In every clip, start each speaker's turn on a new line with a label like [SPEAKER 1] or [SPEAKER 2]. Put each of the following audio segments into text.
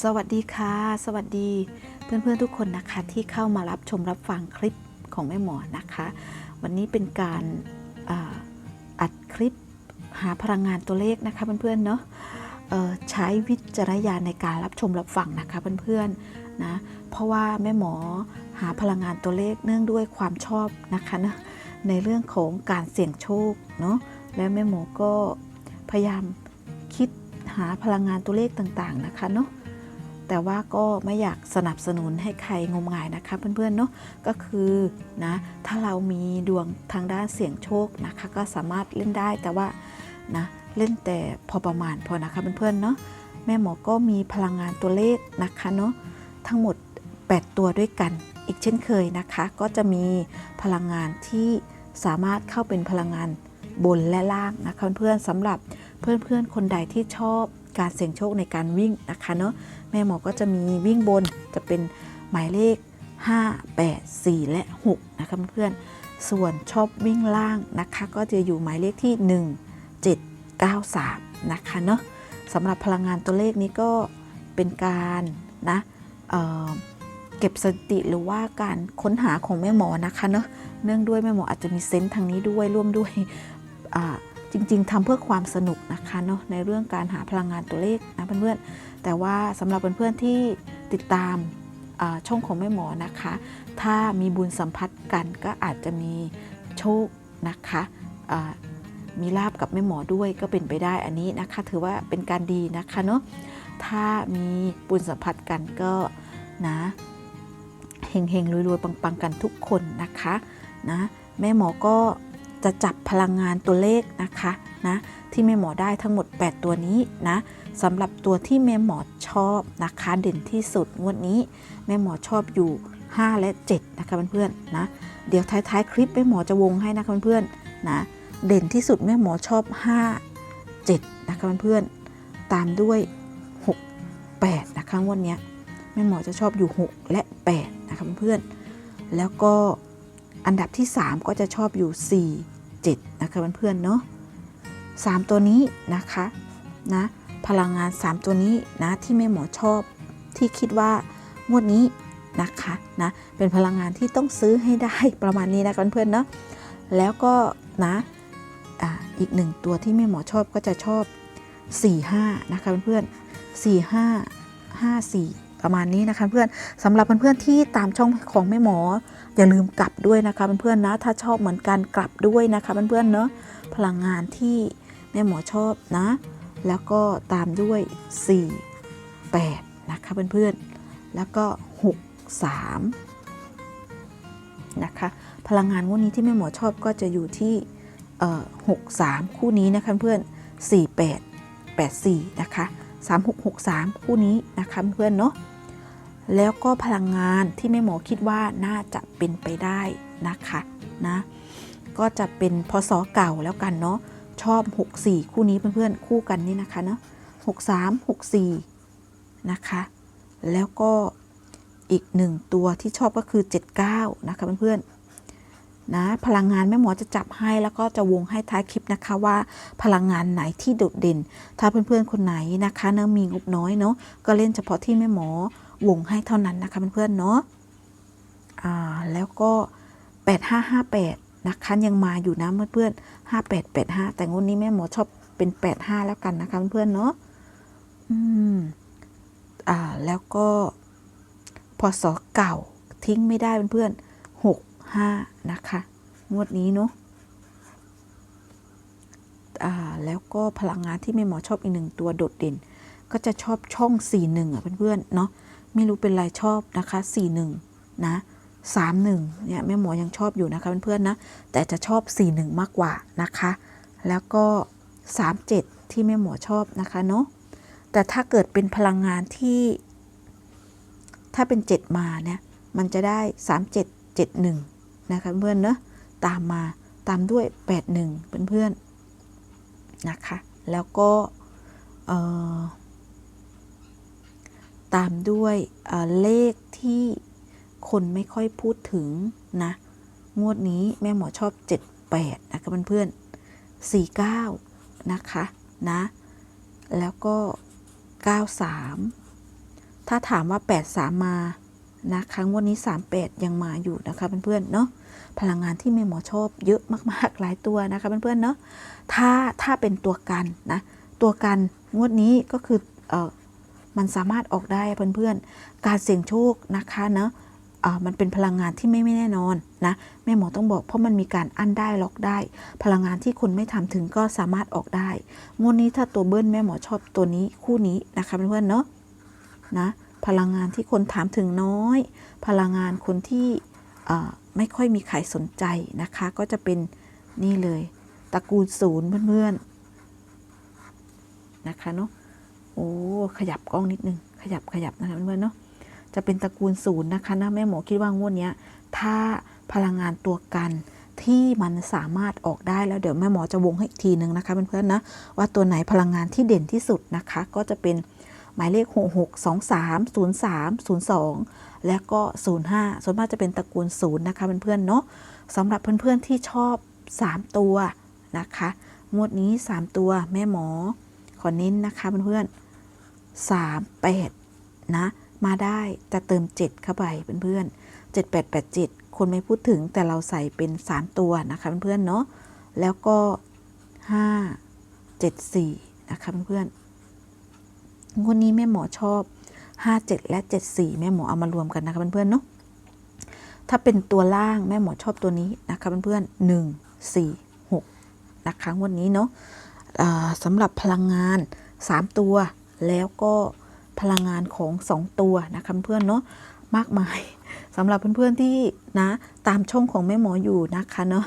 [SPEAKER 1] สวัสดีค่ะ สวัสดีเพื่อนๆทุกคนนะคะที่เข้ามารับชมรับฟังคลิปของแม่หมอนะคะ วันนี้เป็นการอัดคลิปหาพลังงานตัวเลขนะคะเพื่อนๆเนาะเอ่อใช้วิจารณญาณในการรับชมรับฟังนะคะเพื่อนๆนะเพราะว่าแม่หมอหาพลังงานตัวเลขเนื่องด้วยความชอบนะคะนะในเรื่องของการเสี่ยงโชคเนาะและแม่หมอก็พยายามคิดหาพลังงานตัวเลขต่างๆนะคะเนาะ แต่ว่าก็ไม่อยากสนับสนุนให้ใครงมงายนะคะเพื่อนๆเนาะก็คือนะถ้าเรามีดวงทางด้านเสี่ยงโชคนะคะ ก็สามารถเล่นได้แต่ว่านะเล่นแต่พอประมาณพอนะคะเพื่อนๆเนาะแม่หมอก็มีพลังงานตัวเลขนะคะเนาะทั้งหมด 8 ตัวด้วยกัน อีกเช่นเคยนะคะ ก็จะมีพลังงานที่สามารถเข้าเป็นพลังงานบนและล่างนะคะเพื่อนๆสำหรับเพื่อนๆคนใดที่ชอบ การเสี่ยงโชคในการวิ่งนะคะเนาะแม่หมอก็จะมีวิ่งบนจะเป็นหมายเลข 5 8 4 และ 6 นะคะเพื่อนส่วนชอบวิ่งล่างนะคะก็จะอยู่หมายเลขที่ 1 7 9 3 นะคะเนาะสำหรับพลังงานตัวเลขนี้ก็เป็นการนะเเก็บสติหรือว่าการค้นหาของแม่หมอนะคะเนาะเนื่องด้วยแม่หมออาจจะมีเซนส์ทางนี้ด้วยร่วมด้วยอ่า จริง ๆทำเพื่อความสนุกนะคะเนาะในเรื่องการหาพลังงานตัวเลขนะเพื่อนๆแต่ว่าสำหรับเพื่อนๆที่ติดตามช่องของแม่หมอนะคะ ถ้ามีบุญสัมพัทธ์กันก็อาจจะมีโชคนะคะมีลาบกับแม่หมอด้วยก็เป็นไปได้อันนี้นะคะ ถือว่าเป็นการดีนะคะเนาะถ้ามีบุญสัมพัทธ์กันก็นะเฮงเฮงๆรวยๆปังๆกันทุกคนนะคะนะแม่หมอก็ จะจับพลังงานตัวเลขนะคะนะที่แม่หมอได้ทั้งหมด 8 ตัวนี้นะสำหรับตัวที่แม่หมอชอบนะคะ เด่นที่สุดงวดนี้ แม่หมอชอบอยู่ 5 และ 7 นะคะเพื่อนๆนะเดี๋ยวท้ายๆ คลิปแม่หมอจะวงให้นะคะเพื่อนๆนะเด่นที่สุดแม่หมอชอบ 5 7 นะคะเพื่อนๆตามด้วย 6 8 นะคะงวันนี้ยแม่หมอจะชอบอยู่ 6 และ 8 นะคะเพื่อนๆแล้วก็อันดับที่ 3 ก็จะชอบอยู่ 4 7นะคะเพื่อนๆเนาะ3ตัวนี้นะคะนะพลังงาน 3 ตัวนี้นะที่แม่หมอชอบที่คิดว่างวดนี้นะคะนะเป็นพลังงานที่ต้องซื้อให้ได้ประมาณนี้นะเพื่อนๆเนาะแล้วก็นะอ่าอีกหนึ่งตัวที่แม่หมอชอบก็จะชอบ 4 5นะคะเพื่อนๆ4 5 5 4 ประมาณนี้นะคะเพื่อนสำหรับเพื่อนๆที่ตามช่องของแม่หมอ อย่าลืมกลับด้วยนะคะเพื่อนๆนะถ้าชอบเหมือนกันกลับด้วยนะคะเพื่อนๆเนาะพลังงานที่แม่หมอชอบนะ แล้วก็ตามด้วย 4 8 นะคะเพื่อนๆแล้วก็ 6 3 นะคะ พลังงานงวดนี้ที่แม่หมอชอบก็จะอยู่ที่6 3คู่นี้นะคะเพื่อน4 8 8 4นะคะ3 6 6 3คู่นี้นะคะเพื่อนเนาะ แล้วก็พลังงานที่แม่หมอคิดว่าน่าจะเป็นไปได้นะคะนะก็จะเป็นพศเก่าแล้วกันเนาะชอบ 64 คู่นี้เพื่อนๆคู่กันนี่นะคะเนาะ63 64 นะคะ แล้วก็อีกหนึ่งตัวที่ชอบก็คือ 79 นะคะเพื่อนๆนะพลังงานแม่หมอจะจับให้แล้วก็จะวงให้ท้ายคลิปนะคะว่าพลังงานไหนที่โดดเด่น ถ้าเพื่อนๆคนไหนนะคะเนื้อมีงบน้อยเนาะก็เล่นเฉพาะที่แม่หมอ วงให้เท่านั้นนะคะเพื่อนๆเนาะอ่าแล้วก็ 8558 นะคะยังมาอยู่นะเพื่อนๆ5885 แต่งวดนี้แม่หมอชอบเป็น 85 แล้วกันนะคะเพื่อนๆเนาะอืมอ่าแล้วก็พศเก่าทิ้งไม่ได้เพื่อนๆ65 นะคะ งวดนี้เนาะอ่าแล้วก็พลังงานที่แม่หมอชอบอีกหนึ่งตัวโดดเด่น ก็จะชอบช่อง 41 อะเพื่อนๆเนาะ ไม่รู้เป็นไรชอบนะคะ 41 นะ31เนี่ยแม่หมอยังชอบอยู่นะคะเพื่อนๆนะ แต่จะชอบ 41 มากกว่านะคะ แล้วก็ 37 ที่แม่หมอชอบนะคะเนาะแต่ถ้าเกิดเป็นพลังงานที่ ถ้าเป็น 7 มาเนี่ยมันจะได้ 3771 นะคะเพื่อนเนาะตามมาตามด้วย 81 เพื่อนๆนะคะ แล้วก็เอ่อ ตามด้วยเเลขที่คนไม่ค่อยพูดถึงนะ งวดนี้แม่หมอชอบ 78 นะคะเพื่อนๆ49 นะคะนะ แล้วก็ 93 ถ้าถามว่า 8 3 มานะคะงวดนี้ 38 ยังมาอยู่นะคะเพื่อนๆเนาะพลังงานที่แม่หมอชอบเยอะมากๆหลายตัวนะคะเพื่อนๆเนาะถ้าถ้าเป็นตัวกันนะ ตัวกันงวดนี้ก็คือเออ มันสามารถออกได้เพื่อนๆ การเสี่ยงโชคนะคะเนาะเอ่อมันเป็นพลังงานที่ไม่ไม่แน่นอนนะแม่หมอต้องบอกเพราะมันมีการอั้นได้ล็อกได้ พลังงานที่คนไม่ทำถึงก็สามารถออกได้งวดนี้ถ้าตัวเบิ้ลแม่หมอชอบตัวนี้คู่นี้นะคะเพื่อนๆเนาะนะพลังงานที่คนถามถึงน้อย พลังงานคนที่ไม่ค่อยมีใครสนใจนะคะ ก็จะเป็นนี่เลยตระกูลศูนย์เพื่อนๆนะคะเนาะ โอ้ขยับกล้องนิดนึง ขยับขยับนะคะเพื่อนๆเนาะจะเป็นตระกูลศูนย์นะคะนะแม่หมอคิดว่างวดนี้ถ้าพลังงานตัวกันที่มันสามารถออกได้แล้วเดี๋ยวแม่หมอจะวงให้อีกทีนึงนะคะเพื่อนๆนะว่าตัวไหนพลังงานที่เด่นที่สุดนะคะ ก็จะเป็นหมายเลข 6 6 2 3 0 3 0 2 และก็ 05 ส่วนมากจะเป็นตระกูลศูนย์นะคะเพื่อนๆเนาะสำหรับเพื่อนๆที่ชอบ 3 ตัวนะคะงวดนี้ 3 ตัวแม่หมอขอเน้นนะคะเพื่อนๆ 3 8 นะ มาได้แต่เติม 7 เข้าไปเพื่อนๆ 7 8 8 7 คนไม่พูดถึงแต่เราใส่เป็น 3 ตัวนะคะเพื่อนๆเนาะแล้วก็ 5 7 4 นะคะเพื่อนๆงวดนี้แม่หมอชอบ 57 และ 74 แม่หมอเอามารวมกันนะคะเพื่อนๆเนาะถ้าเป็นตัวล่างแม่หมอชอบตัวนี้นะคะเพื่อนๆ1 4 6นะคะงวันนี้เนาะสำหรับพลังงาน 3 ตัว แล้วก็พลังงานของ 2 ตัวนะคะเพื่อนเนาะมากมายสำหรับเพื่อนๆที่นะตามช่องของแม่หมออยู่นะคะเนาะ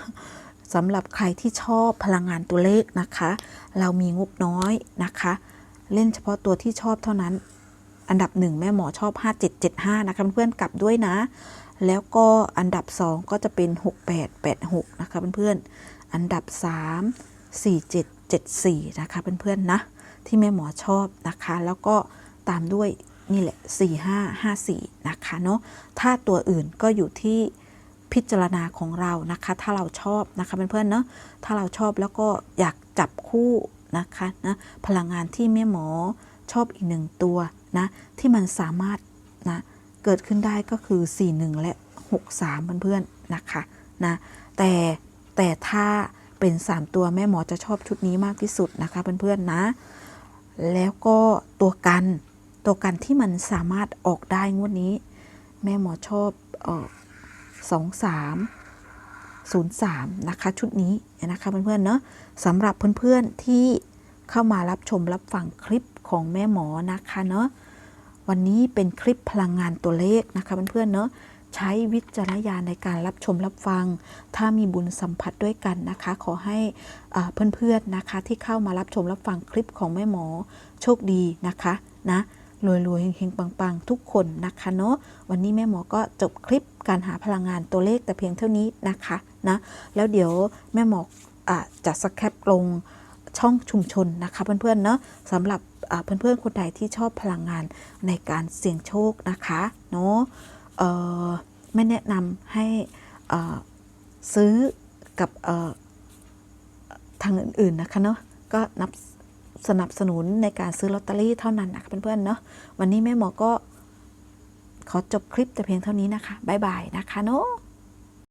[SPEAKER 1] สำหรับใครที่ชอบพลังงานตัวเลขนะคะ เรามีงบน้อยนะคะ เล่นเฉพาะตัวที่ชอบเท่านั้น อันดับหนึ่งแม่หมอชอบ 5775 นะคะเพื่อนๆกลับด้วยนะ แล้วก็อันดับ 2 ก็จะเป็น 6886 นะคะเพื่อนๆอันดับ 3 4774 นะคะเพื่อนๆนะ ที่แม่หมอชอบนะคะ แล้วก็ตามด้วยนี่แหละ 4554 นะคะเนาะถ้าตัวอื่นก็อยู่ที่พิจารณาของเรานะคะ ถ้าเราชอบนะคะเพื่อนๆเนาะถ้าเราชอบแล้วก็อยากจับคู่นะคะนะพลังงานที่แม่หมอชอบอีกหนึ่งตัวนะที่มันสามารถนะเกิดขึ้นได้ก็คือ 41 และ 63 เพื่อนๆนะคะนะแต่แต่ถ้าเป็น 3 ตัวแม่หมอจะชอบชุดนี้มากที่สุดนะคะเพื่อนๆนะ แล้วก็ตัวกัน ตัวกันที่มันสามารถออกได้งวดนี้ แม่หมอชอบเออสองสามนะคะ ชุดนี้นะคะเพื่อนๆเนาะสำหรับเพื่อนๆที่เข้ามารับชมรับฟังคลิปของแม่หมอนะคะเนาะวันนี้เป็นคลิปพลังงานตัวเลขนะคะเพื่อนๆเนาะ ใช้วิจารณญาณในการรับชมรับฟัง ถ้ามีบุญสัมผัสด้วยกันนะคะ ขอให้เพื่อนๆนะคะ ที่เข้ามารับชมรับฟังคลิปของแม่หมอโชคดีนะคะนะรวยๆเฮงๆปังๆ ทุกคนนะคะเนาะวันนี้แม่หมอก็จบคลิปการหาพลังงานตัวเลขแต่เพียงเท่านี้นะคะนะแล้วเดี๋ยวแม่หมออจะสแคปลงช่องชุมชนนะคะเพื่อนๆเนาะสำหรับเพื่อนๆคนใดที่ชอบพลังงานในการเสี่ยงโชคนะคะเนาะ ไม่แนะนำให้ซื้อกับทางอื่นๆนะคะเนาะก็นับสนับสนุนในการซื้อลอตเตอรี่เท่านั้นนะคะเพื่อนๆเนาะวันนี้แม่หมอก็ขอจบคลิปแต่เพียงเท่านี้นะคะ บ๊ายบายนะคะเนาะ